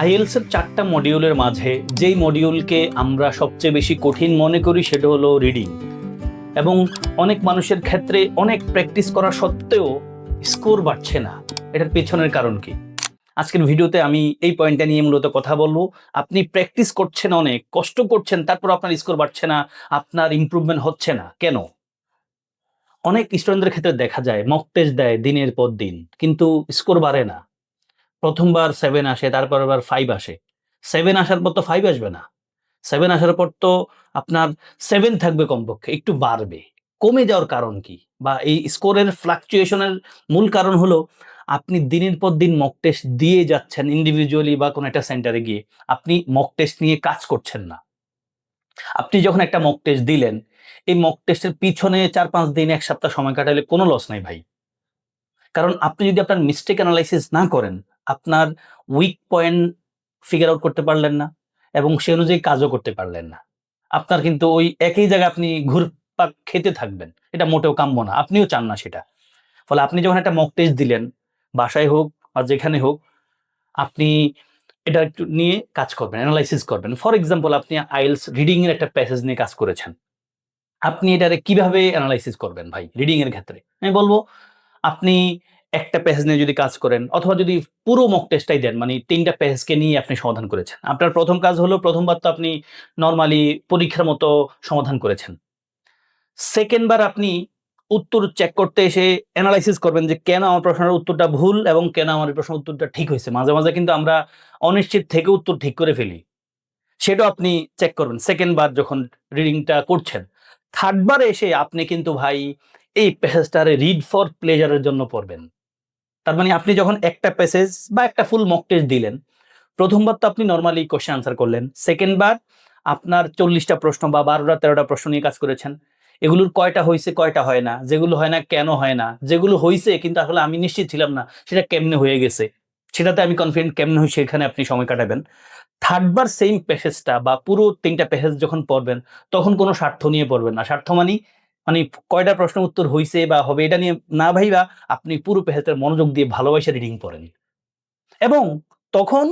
IELTS এর চারটা মডিউলের মাঝে যেই মডিউলকে আমরা সবচেয়ে বেশি কঠিন মনে করি সেটা হলো রিডিং এবং অনেক মানুষের ক্ষেত্রে অনেক প্র্যাকটিস করা সত্ত্বেও স্কোর বাড়ছে না। এটার পেছনের কারণ কি? আজকের ভিডিওতে আমি এই পয়েন্টটা নিয়ে মূলত কথা বলব। আপনি প্র্যাকটিস করছেন অনেক, কষ্ট করছেন, তারপর আপনার স্কোর বাড়ছে না, আপনার ইমপ্রুভমেন্ট হচ্ছে না। কেন? অনেক স্টুডেন্টদের ক্ষেত্রে দেখা যায় মক টেস্ট দেয় দিনের পর দিন, কিন্তু স্কোর বাড়ে না। প্রথমবার সেভেন আসে তারপর আবার ফাইভ আসে। সেভেন আসার পর তো ফাইভ আসবে না। সেভেন আসার পর তো আপনার সেভেন থাকবে কমপক্ষে, একটু বাড়বে। কমে যাওয়ার কারণ কি? বা এই স্কোরের ফ্লাকচুয়েশনের মূল কারণ হলো, আপনি দিনের পর দিন মক টেস্ট দিয়ে যাচ্ছেন ইন্ডিভিজুয়ালি বা কোনো একটা সেন্টারে গিয়ে। আপনি মক টেস্ট নিয়ে কাজ করছেন না। আপনি যখন একটা মক টেস্ট দিলেন, এই মক টেস্টের পিছনে চার পাঁচ দিন, এক সপ্তাহ সময় কাটালে কোনো লস নাই ভাই। কারণ আপনি যদি আপনার মিস্টেক অ্যানালাইসিস না করেন আপনার উইক পয়েন্ট ফিগার আউট করতে পারলেন না এবং সে অনুযায়ী কাজও করতে পারলেন না। আপনার কিন্তু ওই একই জায়গায় আপনি ঘুরপাক খেতে থাকবেন, এটা মোটেও কাম্য না, আপনিও চান না সেটা। ফলে আপনি যখন একটা মক টেস্ট দিলেন, বাসায় হোক বা যেখানে হোক, আপনি এটা একটু নিয়ে কাজ করবেন অ্যানালাইসিস করবেন। ফর এক্সাম্পল আপনি আইএলস রিডিং এর একটা প্যাসেজ নিয়ে কাজ করেছেন। আপনি এটারে কীভাবে অ্যানালাইসিস করবেন ভাই রিডিং এর ক্ষেত্রে? আমি বলব, আপনি একটা প্যাসেজ নিয়ে যদি কাজ করেন, অথবা যদি পুরো মক টেস্টটাই দেন মানে তিনটা প্যাসেজকে নিয়ে আপনি সমাধান করেছেন। আপনার প্রথম কাজ হলো, প্রথমবার তো আপনি নর্মালি পরীক্ষার মতো সমাধান করেছেন। সেকেন্ডবার আপনি উত্তর চেক করতে এসে অ্যানালাইসিস করবেন যে কেন আমার প্রশ্নের উত্তরটা ভুল এবং কেন আমার প্রশ্নের উত্তরটা ঠিক হয়েছে। মাঝে মাঝে কিন্তু আমরা অনিশ্চিত থেকে উত্তর ঠিক করে ফেলি। সেটাও আপনি চেক করবেন। সেকেন্ড বার যখন রিডিংটা করছেন থার্ড বার এসে আপনি কিন্তু ভাই এই প্যাসেজটারে রিড ফর প্লেজারের জন্য পড়বেন। তার মানে আপনি যখন একটা প্যাসেজ বা একটা ফুল মক টেস্ট দিলেন, প্রথমবার তো আপনি নর্মালি কোশ্চেন আনসার করলেন সেকেন্ডবার আপনার চল্লিশটা প্রশ্ন বা বারোটা, তেরোটা প্রশ্ন নিয়ে কাজ করেছেন। এগুলোর কয়টা হয়েছে কয়টা হয় না, যেগুলো হয় না, কেন হয় না, যেগুলো হয়েছে কিন্তু আসলে আমি নিশ্চিত ছিলাম না, সেটা কেমনে হয়ে গেছে, সেটাতে আমি কনফিডেন্ট কেমনে হয়েছে সেখানে আপনি সময় কাটাবেন। থার্ডবার সেম প্যাসেজটা বা পুরো তিনটা প্যাসেজ যখন পড়বেন, তখন কোনো স্বার্থ নিয়ে পড়বেন না। স্বার্থ মানি মানে কয়টা প্রশ্ন উত্তর হয়েছে বা হবে এটা নিয়ে না ভাইবা আপনি পুরো প্যাসেজটার মনোযোগ দিয়ে ভালোবাসে রিডিং পড়েন। এবং তখন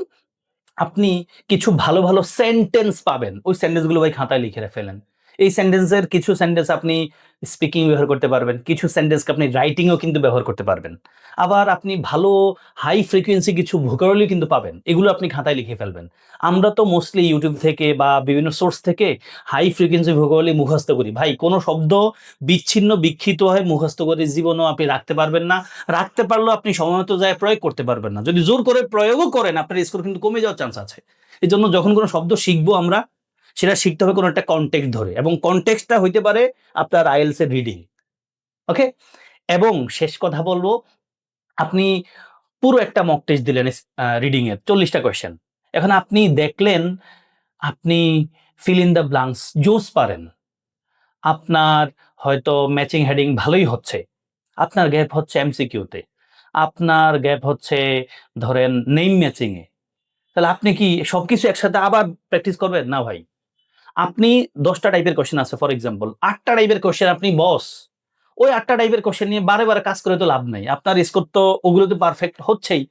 আপনি কিছু ভালো ভালো সেন্টেন্স পাবেন। ওই সেন্টেন্সগুলো ভাই খাতায় লিখে ফেলেন। এই সেন্টেন্সের কিছু সেন্টেন্স আপনি স্পিকিং ব্যবহার করতে পারবেন, কিছু সেন্টেন্সকে আপনি রাইটিংও কিন্তু ব্যবহার করতে পারবেন। আবার আপনি ভালো হাই ফ্রিকোয়েন্সি কিছু ভোকাবুলারি কিন্তু পাবেন, এগুলো আপনি খাতায় লিখে ফেলবেন। আমরা তো মোস্টলি ইউটিউব থেকে বা বিভিন্ন সোর্স থেকে হাই ফ্রিকোয়েন্সি ভোকাবুলারি মুখস্থ করি। ভাই, কোনো শব্দ বিচ্ছিন্ন বিক্ষিত হয়ে, মুখস্থ করে জীবনও আপনি রাখতে পারবেন না। রাখতে পারলেও আপনি সময়মতো যায় প্রয়োগ করতে পারবেন না। যদি জোর করে প্রয়োগও করেন, আপনার স্কোর কিন্তু কমে যাওয়ার চান্স আছে। এই জন্য যখন কোনো শব্দ শিখব আমরা সেটা শিখতে হবে কোনো একটা কনটেক্সট ধরে এবং কনটেক্সটটা হইতে পারে আপনার আইএলস এর রিডিং ওকে এবং শেষ কথা বলব, আপনি পুরো একটা মক টেস্ট দিলেন রিডিং এর, চল্লিশটা কোয়েশ্চেন এখন আপনি দেখলেন, আপনি ফিল ইন দ্য ব্লাঙ্কস জোস পারেন। আপনার হয়তো ম্যাচিং হেডিং ভালোই হচ্ছে। আপনার গ্যাপ হচ্ছে এমসিকিউতে আপনার গ্যাপ হচ্ছে ধরেন নেম ম্যাচিংয়ে তাহলে আপনি কি সবকিছু একসাথে আবার প্র্যাকটিস করবেন? না ভাই। আপনি দশটা টাইপের কোশ্চেন আছে ফর এক্সাম্পল আটটা টাইপের কোশ্চেন আপনি বস ওই আটটা টাইপের কোশ্চেন নিয়ে বারে বারে কাজ করে তো লাভ নাই। আপনার স্কোর তো ওগুলো তো পারফেক্ট হচ্ছেই।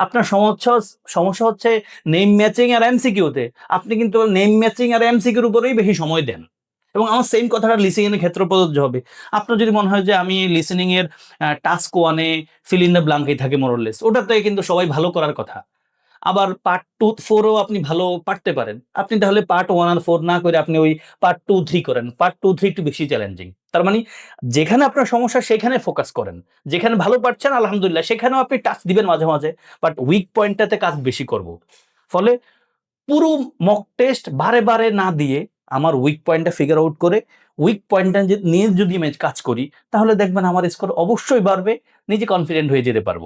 আপনার সমস্যা সমস্যা হচ্ছে নেম ম্যাচিং আর এমসিকিউতে আপনি কিন্তু নেম ম্যাচিং আর এমসিকিউর উপরেই বেশি সময় দেন। এবং আমার সেম কথাটা লিসেনিং এর ক্ষেত্রে প্রযোজ্য হবে। আপনার যদি মনে হয় যে আমি লিসেনিং এর টাস্ক ওয়ানে ফিল ইন দ্য ব্লাঙ্কেই থাকে মোরলেস ওটাতে কিন্তু সবাই ভালো করার কথা। আবার পার্ট টু ফোরও আপনি ভালো পারতে পারেন। আপনি তাহলে পার্ট ওয়ান আর ফোর না করে আপনি ওই পার্ট টু থ্রি করেন। পার্ট টু থ্রি একটু বেশি চ্যালেঞ্জিং তার মানে যেখানে আপনার সমস্যা, সেখানে ফোকাস করেন। যেখানে ভালো পারছেন, আলহামদুলিল্লাহ, সেখানেও আপনি টাচ দিবেন মাঝে মাঝে বাট উইক পয়েন্টটাতে কাজ বেশি করব। ফলে পুরো মক টেস্ট বারে বারে না দিয়ে আমার উইক পয়েন্টটা ফিগার আউট করে উইক পয়েন্টটা নিয়ে যদি আমি কাজ করি, তাহলে দেখবেন আমার স্কোর অবশ্যই বাড়বে, নিজে কনফিডেন্ট হয়ে যেতে পারব।